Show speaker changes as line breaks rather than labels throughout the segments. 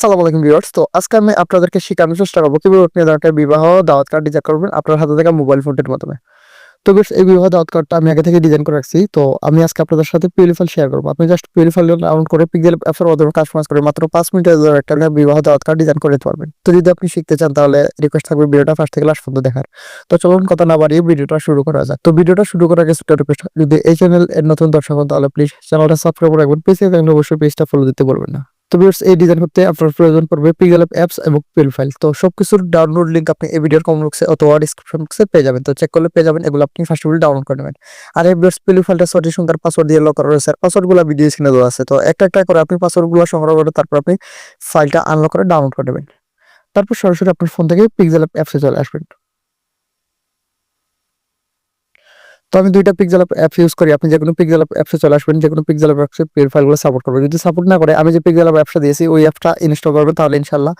আসসালামু আলাইকুম ভিউয়ার্স। তো আজকে আমি আপনাদেরকে শেখানোর চেষ্টা করব আপনি একটা বিবাহ দাওয়াত কার্ড ডিজাইন করবেন আপনার হাতে থাকা মোবাইল ফোনটির মাধ্যমে। তো এই বিবাহ দাওয়াত কার্ডটা আমি আগে থেকে ডিজাইন করে রাখছি। তো আমি আজকে আপনাদের সাথে পিউরিফাইল শেয়ার করব। আপনি জাস্ট পিউরিফাইল ডাউনলোড করে অ্যাপের মাধ্যমে কাস্টমাইজ করে মাত্র পাঁচ মিনিটের একটা বিবাহ দাওয়াত কার্ড ডিজাইন করে দিতে পারবেন। তো যদি আপনি শিখতে চান তাহলে রিকোয়েস্ট থাকবে ভিডিওটা ফার্স্ট থেকে লাস্ট পর্যন্ত দেখার। তো চলুন কথা না বাড়িয়ে ভিডিওটা শুরু করা যাক। তো ভিডিওটা শুরু করার আগে রিকোয়েস্ট যদি এই চ্যানেল এর নতুন দর্শক হন তাহলে প্লিজ চ্যানেলটা সাবস্ক্রাইব করে রাখবেন। পেজে থাকলে অবশ্যই পেজটা ফলো দিতে বলবেন না। তো ভিউয়ার্স এই ডিজাইন করতে আপনার প্রয়োজন পড়বে পিগেল অ্যাপস এবং পিল ফাইল তো সব সবকিছুর ডাউনলোড লিংক আপনি এই ভিডিওর কমেন্ট বক্সে অথবা ডিসক্রিপশন বক্সে পেয়ে যাবেন। তো চেক করলে পেয়ে যাবেন, এগুলো আপনি ফার্স্ট অফ অল ডাউনলোড করে নেবেন। আর এই ভিউয়ার্স পিল ফাইলটা সঠিক সংখ্যার পাসওয়ার্ড দিয়ে লক করা রয়েছে। পাসওয়ার্ডগুলো ভিডিও স্ক্রিনে দেওয়া আছে। তো একটা একটা করে আপনি পাসওয়ার্ডগুলো সংগ্রহ করে তারপর আপনি ফাইলটা আনলক করে ডাউনলোড করে নেবেন। তারপর সরাসরি আপনার ফোন থেকে পিক্সেল অ্যাপসে চলে আসবেন। তো আমি দুইটা পিক্সেল অ্যাপ ইউজ করি। আপনি যে কোনো পিক্সেল অ্যাপসে চলে আসবেন, যে কোনো পিক্সেল অ্যাপসে পিএল ফাইলগুলো সাপোর্ট করবে। যদি সাপোর্ট না করে, আমি যে পিক্সেল অ্যাপসটা দিয়েছি, ওই অ্যাপটা ইনস্টল করবেন তাহলে ইনশাল্লাহ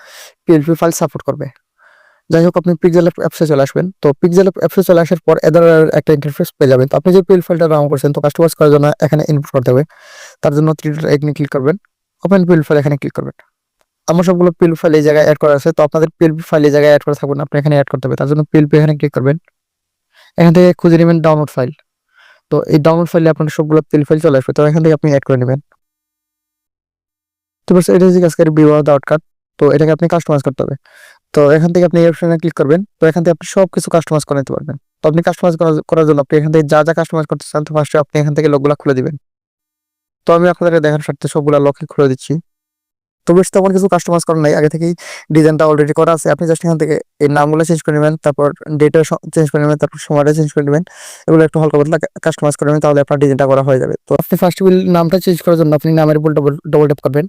পিএলপি ফাইল সাপোর্ট করবে। যাই হোক, আপনি পিক্সেল অ্যাপসে চলে আসবেন। তো পিক্সেল অ্যাপসে চলে আসার পর এদের একটা ইন্টারফেস পেয়ে যাবেন। তো আপনি যে পিএল ফাইলটা ডাউনলোড করছেন, তো কাস্টমাইজ করার জন্য এখানে ইনপুট করতে হবে। তার জন্য থ্রি এখানে ক্লিক করবেন। ওপেন পিএল ফাইল এখানে ক্লিক করবেন। আমার সবগুলো পিএল ফাইল এই জায়গায় অ্যাড করা আছে। তো আপনাদের পিএলপি ফাইল এই জায়গায় অ্যাড করা থাকবেন আপনি এখানে অ্যাড করতে হবে। তার জন্য পিএলপি এখানে ক্লিক করবেন। এখান থেকে খুঁজে নেবেন ডাউনলোড ফাইল তো এই ডাউনলোড ফাইলে আপনার সবগুলো পিএল ফাইল চলে আসবে, তো এখান থেকে আপনি অ্যাড করে নেবেন। তো এটা হচ্ছে আজকের বিবাহ ডাউট কার্ড তো এটাকে আপনি কাস্টমাইজ করতে হবে। তো এখান থেকে আপনি এই অপশনে ক্লিক করবেন, তো এখান থেকে আপনি সব কিছু কাস্টমাইজ করে নিতে পারবেন। তো আপনি কাস্টমাইজ করার জন্য আপনি এখান থেকে যা যা কাস্টমাইজ করতে চান, তো ফার্স্টে আপনি এখান থেকে লোকগুলো খুলে দিবেন। তো আমি আপনাদেরকে দেখার স্বার্থে সবগুলো লকই খুলে দিচ্ছি। তো বেশ তেমন কিছু কাস্টমাইজ করার নাই। আগে থেকেই ডিজাইনটা অলরেডি করা আছে। আপনি জাস্ট এখান থেকে এই নামগুলো চেঞ্জ করে নেবেন, তারপর ডেটা চেঞ্জ করে নেবেন, তারপর সময়টা চেঞ্জ করে নেবেন। এগুলো একটু হালকা পাতলা কাস্টমাইজ করে নেবেন, তাহলে আপনার ডিজাইনটা করা হয়ে যাবে। তো আপনি ফার্স্ট উইল নামটা চেঞ্জ করার জন্য আপনি নামের উপর ডবল ডবল ট্যাপ করবেন।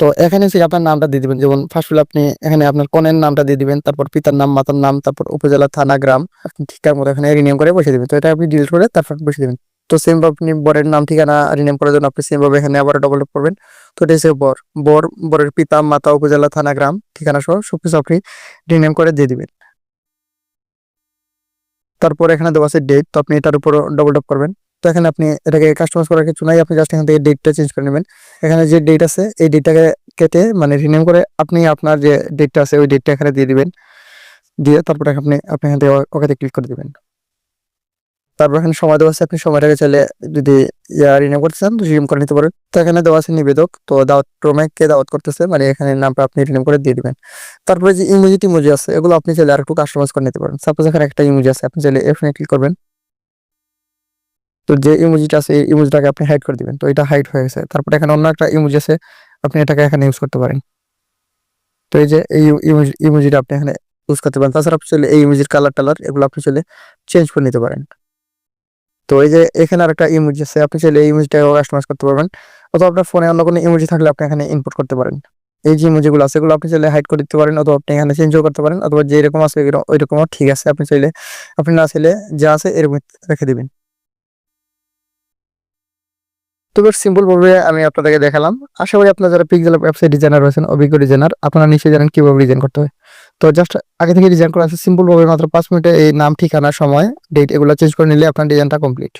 তো এখানে সে আপনার নামটা দিয়ে দিবেন। যেমন ফার্স্ট উইল আপনি এখানে আপনার কনের নামটা দিয়ে দিবেন, তারপর পিতার নাম, মাতার নাম, তারপর উপজেলা থানা, গ্রাম ঠিকঠাক মতো এখানে রিনিয়ম করে বসে দিবেন। তো এটা আপনি ডিলিট করে তারপর বসে দিবেন। তো সেম আপনি বরের নাম, ঠিকানা রিনেম করার জন্য আপনি সেম ভাবে এখানে আবার ডবল ট্যাপ করবেন। তো এটা হচ্ছে বর। বর, বরের পিতা, মাতা, উপজেলা, থানা, গ্রাম, ঠিকানা সহ সবকিছু আপনি রিনেম করে দিয়ে দিবেন। তারপর এখানে দেওয়া আছে ডেট তো আপনি এটার উপর ডবল ট্যাপ করবেন। তো এখানে আপনি এটাকে কাস্টমাইজ করার কিছু নাই, আপনি জাস্ট এখান থেকে ডেটটা চেঞ্জ করে নেবেন। এখানে যে ডেট আছে, এই ডেটটাকে কেটে মানে রিনেম করে আপনি আপনার যে ডেটটা আছে, ওই ডেটটা এখানে দিয়ে দিবেন। দিয়ে তারপরে আপনি আপনি এখান থেকে ওকে ক্লিক করে দিবেন। তারপর এখানে সময় দেওয়া আছে, আপনি সময়টাকে চাইলে যদি রিনেম করতে তো রিনেম করে নিতে পারেন। তো এখানে দেওয়া আছে নিবেদক, তো দাওয়াত ক্রমে কে দাওয়াত করতেছে মানে এখানে নামটা আপনি রিনেম করে দিয়ে দিবেন। তারপরে যে ইমোজি টিমোজি আছে, এগুলো আপনি চাইলে আর একটু কাস্টমাইজ করে নিতে পারেন। সাপোজ এখানে একটা ইমোজি আছে, আপনি চাইলে এখানে ক্লিক করবেন। তো যে ইমোজিটা আছে, এই ইমোজিটাকে আপনি হাইড করে দিবেন। তো এটা হাইড হয়ে গেছে। তারপর এখানে অন্য একটা ইমোজি আছে, আপনি এটাকে এখানে ইউজ করতে পারেন। তো এই যে এই ইমোজিটা আপনি এখানে ইউজ করতে পারেন। তাছাড়া আপনি চাইলে এই ইমোজির কালার টালার এগুলো আপনি চাইলে চেঞ্জ করে নিতে পারেন। তো এই যে এখানে আর একটা ইমোজি আছে, আপনি চাইলে এই ইমোজিটাও কাস্টমাইজ করতে পারবেন। অথবা আপনার ফোনে অন্য কোনো ইমোজি থাকলে আপনি এখানে ইনপুট করতে পারেন। এই যে ইমোজিগুলো আছে, এগুলো আপনি চাইলে হাইড করে দিতে পারেন অথবা আপনি এখানে চেঞ্জও করতে পারেন, অথবা যে এরকম আছে ওই রকমও ঠিক আছে। আপনি চাইলে, আপনি না চাইলে যা আছে এরকম রেখে দিবেন। তো বেশ সিম্পল ভাবে আমি আপনাদেরকে দেখালাম। আশা করি আপনারা যারা পিক্সেল ওয়েবসাইট ডিজাইনার রয়েছেন, অভিজ্ঞ ডিজাইনার আপনারা নিশ্চয়ই জানেন কীভাবে ডিজাইন করতে হয়। তো জাস্ট আগে থেকে ডিজাইন করা আছে সিম্পল ভাবে মাত্র পাঁচ মিনিটে এই নাম, ঠিকানা, সময় ডেট এগুলো চেঞ্জ করে নিলে আপনার ডিজাইনটা কমপ্লিট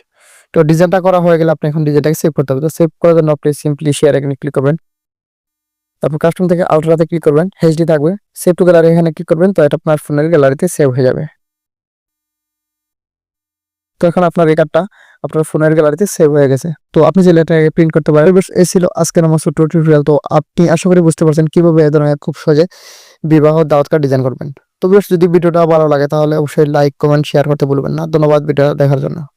তো ডিজাইনটা করা হয়ে গেলে আপনি এখন ডিজাইনটাকে সেভ করতে হবে। তো সেভ করার জন্য আপনি সিম্পলি শেয়ার এখানে ক্লিক করবেন। তারপর কাস্টম থেকে আলট্রাতে ক্লিক করবেন এইচডি থাকবে। সেভ টু গ্যালারি এখানে ক্লিক করবেন, তো এটা আপনার ফোনের গ্যালারিতে সেভ হয়ে যাবে। তো এখন আপনার এই কার্ডটা আপনার ফোনের গ্যালারিতে সেভ হয়ে গেছে। তো আপনি যে লেটারটাকে প্রিন্ট করতে পারেন, এই ছিল আজকের আমার ছোট্ট টিউটোরিয়াল তো আপনি আশা করি বুঝতে পারছেন কীভাবে এ ধরনের খুব সহজে বিবাহ দাওয়াত কার্ড ডিজাইন করবেন। তো বেশ যদি ভিডিওটা ভালো লাগে তাহলে অবশ্যই লাইক কমেন্ট শেয়ার করতে বলবেন না। ধন্যবাদ ভিডিওটা দেখার জন্য।